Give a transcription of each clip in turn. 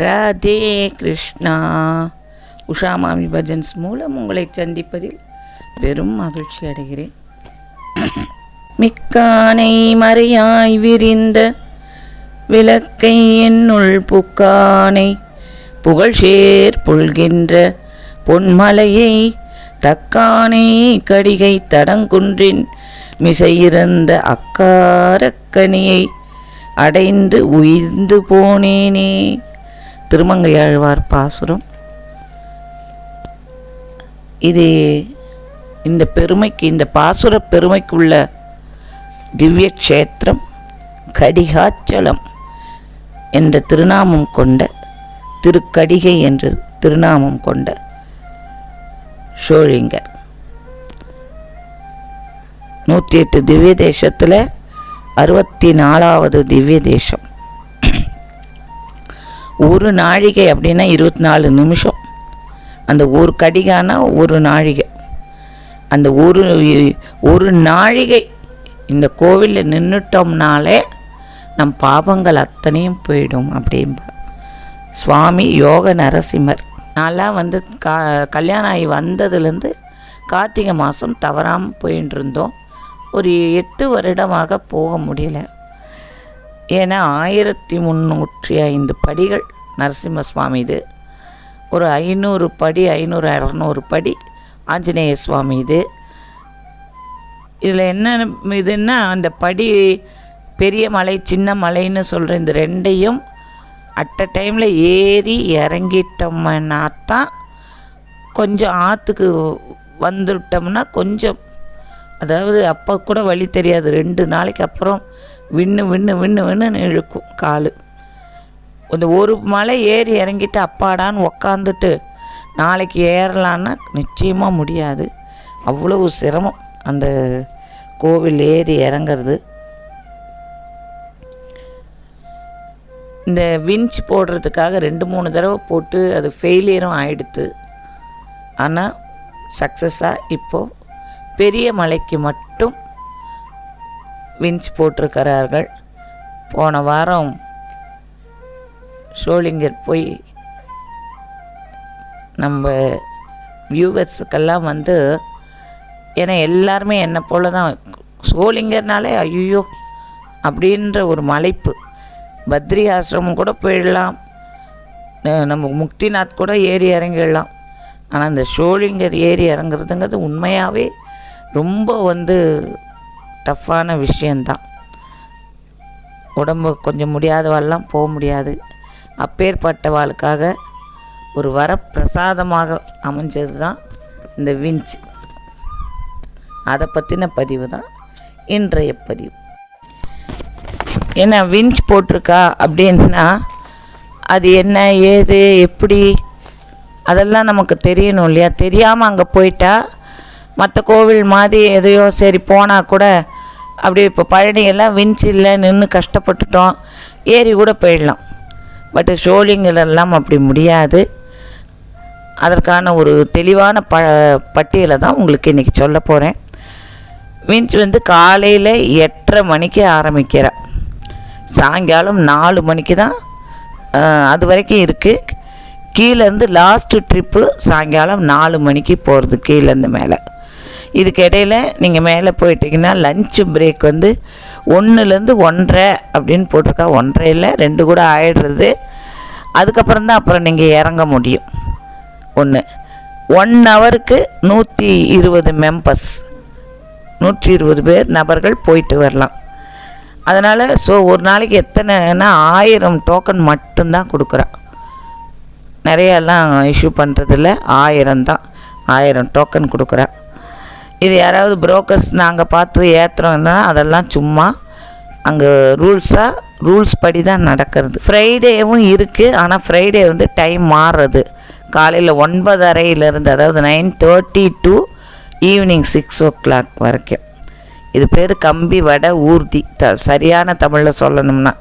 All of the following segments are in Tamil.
ராதே கிருஷ்ணா. உஷா மாமி பஜன்ஸ் மூலம் உங்களை சந்திப்பதில் பெரும் மகிழ்ச்சி அடைகிறேன். மிக்கானை மறையாய் விரிந்த விளக்கை என்னுள் புக்கானை புகழ்ஷேர் புல்கின்ற பொன்மலையை தக்கானை கடிகை தடங்குன்றின் மிசையிறந்த அக்காரக்கனியை அடைந்து உயிர்ந்து போனேனே. திருமங்கையாழ்வார் பாசுரம். இது இந்த பெருமைக்கு இந்த பாசுர பெருமைக்குள்ள திவ்ய க்ஷேத்திரம் கடிகாச்சலம் என்ற திருநாமம் கொண்ட திருக்கடிகை என்று திருநாமம் கொண்ட ஷோழிங்கர் நூற்றி எட்டு திவ்ய தேசத்தில் அறுபத்தி நாலாவது திவ்ய தேசம். ஒரு நாழிகை அப்படின்னா இருபத்தி நாலு நிமிஷம். அந்த ஒரு கடிகானா ஒரு நாழிகை. அந்த ஒரு ஒரு நாழிகை இந்த கோவிலில் நின்றுட்டோம்னாலே நம் பாபங்கள் அத்தனையும் போயிடும் அப்படின்பா சுவாமி யோக நரசிம்மர். நான்லாம் வந்து கா கல்யாணம் ஆகி வந்ததுலேருந்து கார்த்திகை மாதம் தவறாமல் போயின்னு இருந்தோம் ஒரு எட்டு வருடமாக போக முடியல. ஏன்னா ஆயிரத்தி முந்நூற்றி ஐந்து படிகள் நரசிம்ம சுவாமி இது. ஒரு ஐநூறு படி ஐநூறு இரநூறு படி ஆஞ்சநேய சுவாமி இது. இதில் என்ன இதுன்னா அந்த படி பெரிய மலை சின்ன மலைன்னு சொல்கிற இந்த ரெண்டையும் அட் டைமில் ஏறி இறங்கிட்டோம்னா தான் கொஞ்சம் ஆற்றுக்கு வந்துவிட்டோம்னா கொஞ்சம் அதாவது அப்போ கூட வழி தெரியாது. ரெண்டு நாளைக்கு அப்புறம் விண்ணு விண்ணு விண்ணு விண்ணுன்னு இழுக்கும் கால். இந்த ஒரு மலை ஏறி இறங்கிட்டு அப்பாடான்னு உக்காந்துட்டு நாளைக்கு ஏறலான்னா நிச்சயமாக முடியாது. அவ்வளவு சிரமம் அந்த கோவில் ஏறி இறங்கிறது. இந்த விஞ்ச் போடுறதுக்காக ரெண்டு மூணு தடவை போட்டு அது ஃபெயிலியரும் ஆயிடுத்து. ஆனால் சக்ஸஸாக இப்போது பெரிய மலைக்கு மட்டும் விஞ்ச் போட்டிருக்கிறார்கள். போன வாரம் ஷோலிங்கர் போய் நம்ம வியூவர்ஸுக்கெல்லாம் வந்து ஏன்னா எல்லாருமே என்னை போல தான் சோலிங்கர்னாலே ஐயோ அப்படின்ற ஒரு மலைப்பு. பத்ரி ஆசிரமம் கூட போயிடலாம். நம்ம முக்திநாத் கூட ஏறி இறங்கிடலாம். ஆனால் இந்த ஷோலிங்கர் ஏறி இறங்குறதுங்கிறது உண்மையாகவே ரொம்ப வந்து டஃப்பான விஷயந்தான். உடம்பு கொஞ்சம் முடியாதவாள்லாம் போக முடியாது. அப்பேற்பட்டவாளுக்காக ஒரு வரப்பிரசாதமாக அமைஞ்சது தான் இந்த விஞ்ச். அதை பற்றின பதிவு தான் இன்றைய பதிவு. ஏன்னா விஞ்ச் போட்டிருக்கா அப்படின்னா அது என்ன ஏது எப்படி அதெல்லாம் நமக்கு தெரியணும் இல்லையா? தெரியாமல் அங்கே போயிட்டால் மற்ற கோவில் மாதிரி எதையோ சரி போனால் கூட அப்படி இப்போ பழனியெல்லாம் விஞ்ச் நின்று கஷ்டப்பட்டுட்டோம். ஏறி கூட போயிடலாம். பட் ஷோலிங்கிலெல்லாம் அப்படி முடியாது. அதற்கான ஒரு தெளிவான ப பட்டியலை தான் உங்களுக்கு இன்றைக்கி சொல்ல போகிறேன் விஞ்ச் வந்து காலையில் எட்டரை மணிக்கு ஆரம்பிக்கிறேன் சாயங்காலம் நாலு மணிக்கு தான் அது வரைக்கும் இருக்குது கீழேருந்து லாஸ்ட்டு ட்ரிப்பு சாயங்காலம் நாலு மணிக்கு போகிறது கீழேருந்து மேலே. இதுக்கு இடையில நீங்கள் மேலே போயிட்டீங்கன்னா லஞ்சு பிரேக் வந்து ஒன்றுலேருந்து ஒன்றரை அப்படின்னு போட்டிருக்கா. ஒன்றரை ரெண்டு கூட ஆயிடுறது. அதுக்கப்புறம் தான் அப்புறம் நீங்கள் இறங்க முடியும். ஒன்று ஒன் ஹவருக்கு நூற்றி இருபது மெம்பர்ஸ் நூற்றி இருபது பேர் நபர்கள் போயிட்டு வரலாம். அதனால் ஸோ ஒரு நாளைக்கு எத்தனைன்னா ஆயிரம் டோக்கன் மட்டும்தான் கொடுக்குறா. நிறையெல்லாம் இஷ்யூ பண்ணுறதில்ல ஆயிரம் தான். ஆயிரம் டோக்கன் கொடுக்குறா. இது யாராவது புரோக்கர்ஸ் நாங்கள் பார்த்து ஏற்றுறோம்னா அதெல்லாம் சும்மா அங்கே ரூல்ஸாக ரூல்ஸ் படி தான் நடக்கிறது. ஃப்ரைடேவும் இருக்குது ஆனால் ஃப்ரைடே வந்து டைம் மாறுறது. காலையில் ஒன்பதரையிலேருந்து அதாவது nine thirty to evening six o'clock வரைக்கும். இது பேர் கம்பி வடை ஊர்தி. த சரியான தமிழில் சொல்லணும்னா.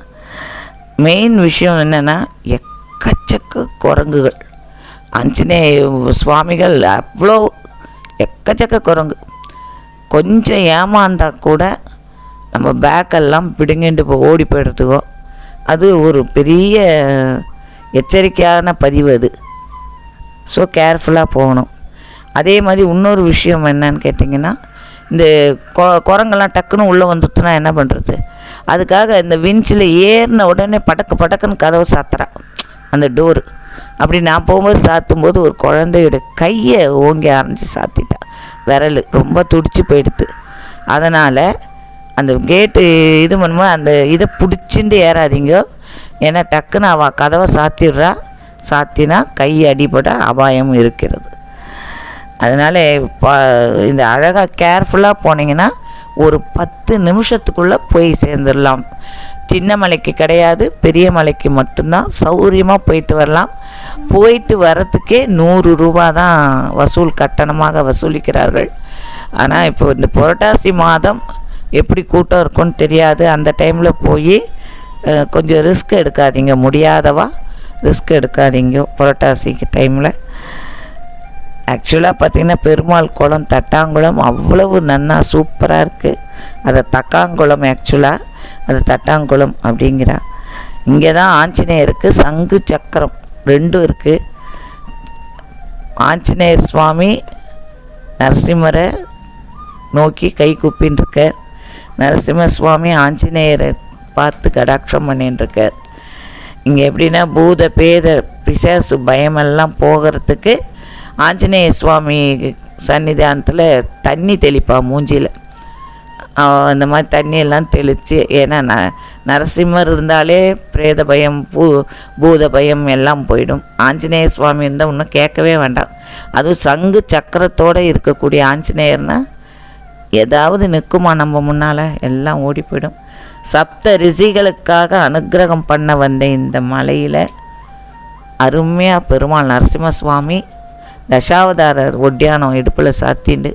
மெயின் விஷயம் என்னென்னா எக்கச்சக்க குரங்குகள். ஆஞ்சநேய சுவாமிகள் அவ்வளோ எக்கச்சக்க குரங்கு. கொஞ்சம் ஏமாந்தா கூட நம்ம பேக்கெல்லாம் பிடுங்கிட்டு போ ஓடி போயிடுறதுக்கோ. அது ஒரு பெரிய எச்சரிக்கையான பதிவு அது. ஸோ கேர்ஃபுல்லாக போகணும். அதே மாதிரி இன்னொரு விஷயம் என்னன்னு கேட்டிங்கன்னா இந்த கொ குரங்கெல்லாம் டக்குன்னு உள்ளே வந்துட்டுனா என்ன பண்ணுறது அதுக்காக இந்த விஞ்சில் ஏறின உடனே படக்கு படக்குன்னு கதவை சாத்துறான் அந்த டோரு. அப்படி நான் போகும்போது சாத்தும்போது ஒரு குழந்தையோட கையை ஓங்கி ஆரம்பிச்சு சாத்திட்டேன் விரல் ரொம்ப துடிச்சு போயிடுது. அதனால் அந்த கேட்டு இது பண்ணும்போது அந்த இதை பிடிச்சிட்டு ஏறாதீங்க. ஏன்னா டக்குன்னு அவள் கதவை சாத்திடுறா. சாத்தினா கை அடிபட அபாயம் இருக்கிறது. அதனால் ப இந்த அழகாக கேர்ஃபுல்லாக போனீங்கன்னா ஒரு பத்து நிமிஷத்துக்குள்ளே போய் சேர்ந்துடலாம். சின்ன மலைக்கு கிடையாது பெரிய மலைக்கு மட்டும்தான். சௌகரியமாக போயிட்டு வரலாம். போயிட்டு வரத்துக்கே நூறு ரூபா தான் வசூல் கட்டணமாக வசூலிக்கிறார்கள். ஆனால் இப்போ இந்த புரட்டாசி மாதம் எப்படி கூட்டம் இருக்கும்னு தெரியாது. அந்த டைமில் போய் கொஞ்சம் ரிஸ்க் எடுக்காதீங்க. முடியாதவா? ரிஸ்க் எடுக்காதீங்க புரட்டாசிக்கு டைமில். ஆக்சுவலாக பார்த்திங்கன்னா பெருமாள் குளம் தட்டாங்குளம் அவ்வளவு நன்னா சூப்பராக இருக்குது அதை தக்காங்குளம் ஆக்சுவலாக அது தட்டாங்குளம் அப்படிங்கிறா. இங்கே தான் ஆஞ்சநேயருக்கு சங்கு சக்கரம் ரெண்டும் இருக்குது ஆஞ்சநேயர் சுவாமி நரசிம்மரை நோக்கி கை குப்பின்னு இருக்கார் நரசிம்ம சுவாமி ஆஞ்சநேயரை பார்த்து கடாட்சம் பண்ணிட்டுருக்கார் இங்கே எப்படின்னா பூத பேத பிசாசு பயமெல்லாம் போகிறதுக்கு ஆஞ்சநேய சுவாமி சன்னிதானத்தில் தண்ணி தெளிப்பா மூஞ்சியில் அந்த மாதிரி தண்ணியெல்லாம் தெளித்து ஏன்னா ந நரசிம்மர் இருந்தாலே பிரேத பயம் பூ பூத பயம் எல்லாம் போயிடும். ஆஞ்சநேய சுவாமி இருந்தால் இன்னும் கேட்கவே வேண்டாம். அதுவும் சங்கு சக்கரத்தோடு இருக்கக்கூடிய ஆஞ்சநேயர்னா ஏதாவது நிற்குமா நம்ம முன்னால்? எல்லாம் ஓடி போயிடும் சப்த ரிஷிகளுக்காக அனுக்கிரகம் பண்ண வந்த இந்த மலையில் அருமையாக பெருமாள் நரசிம்ம சுவாமி தசாவதாரர் ஒட்டியானம் இடுப்பில் சாத்திண்டு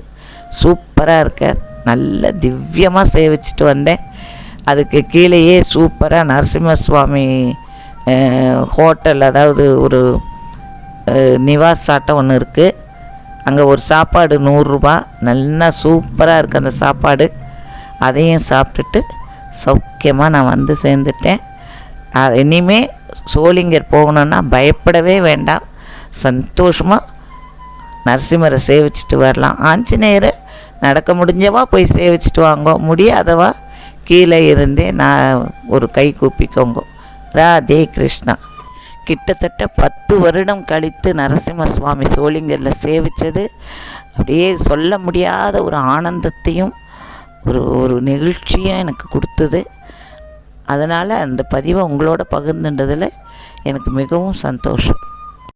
சூப்பராக இருக்கார். நல்ல திவ்யமாக சேவிச்சிட்டு வந்தேன். அதுக்கு கீழேயே சூப்பராக நரசிம்ம சுவாமி ஹோட்டல் அதாவது ஒரு நிவாசாட்டம் நிவாஸ் ஒன்று இருக்குது அங்கே ஒரு சாப்பாடு நூறுரூபா. நல்லா சூப்பராக இருக்குது அந்த சாப்பாடு. அதையும் சாப்பிட்டுட்டு சௌக்கியமாக நான் வந்து சேர்ந்துட்டேன். அஹ், இனிமே சோளிங்கர் போகணுன்னா பயப்படவே வேண்டாம். சந்தோஷமாக நரசிம்மரை சேவிச்சிட்டு வரலாம். ஆஞ்சநேயரை நடக்க முடிஞ்சவா போய் சேவிச்சிட்டு வாங்கோ. முடியாதவா கீழே இருந்தே நான் ஒரு கை கூப்பிக்கோங்க. ராதே கிருஷ்ணா. கிட்டத்தட்ட பத்து வருடம் கழித்து நரசிம்ம சுவாமி சோழிங்கரில் சேவித்தது அப்படியே சொல்ல முடியாத ஒரு ஆனந்தத்தையும் ஒரு ஒரு நெகிழ்ச்சியும் எனக்கு கொடுத்தது. அதனால் அந்த பதிவை உங்களோட பகிர்ந்துன்றதில் எனக்கு மிகவும் சந்தோஷம்.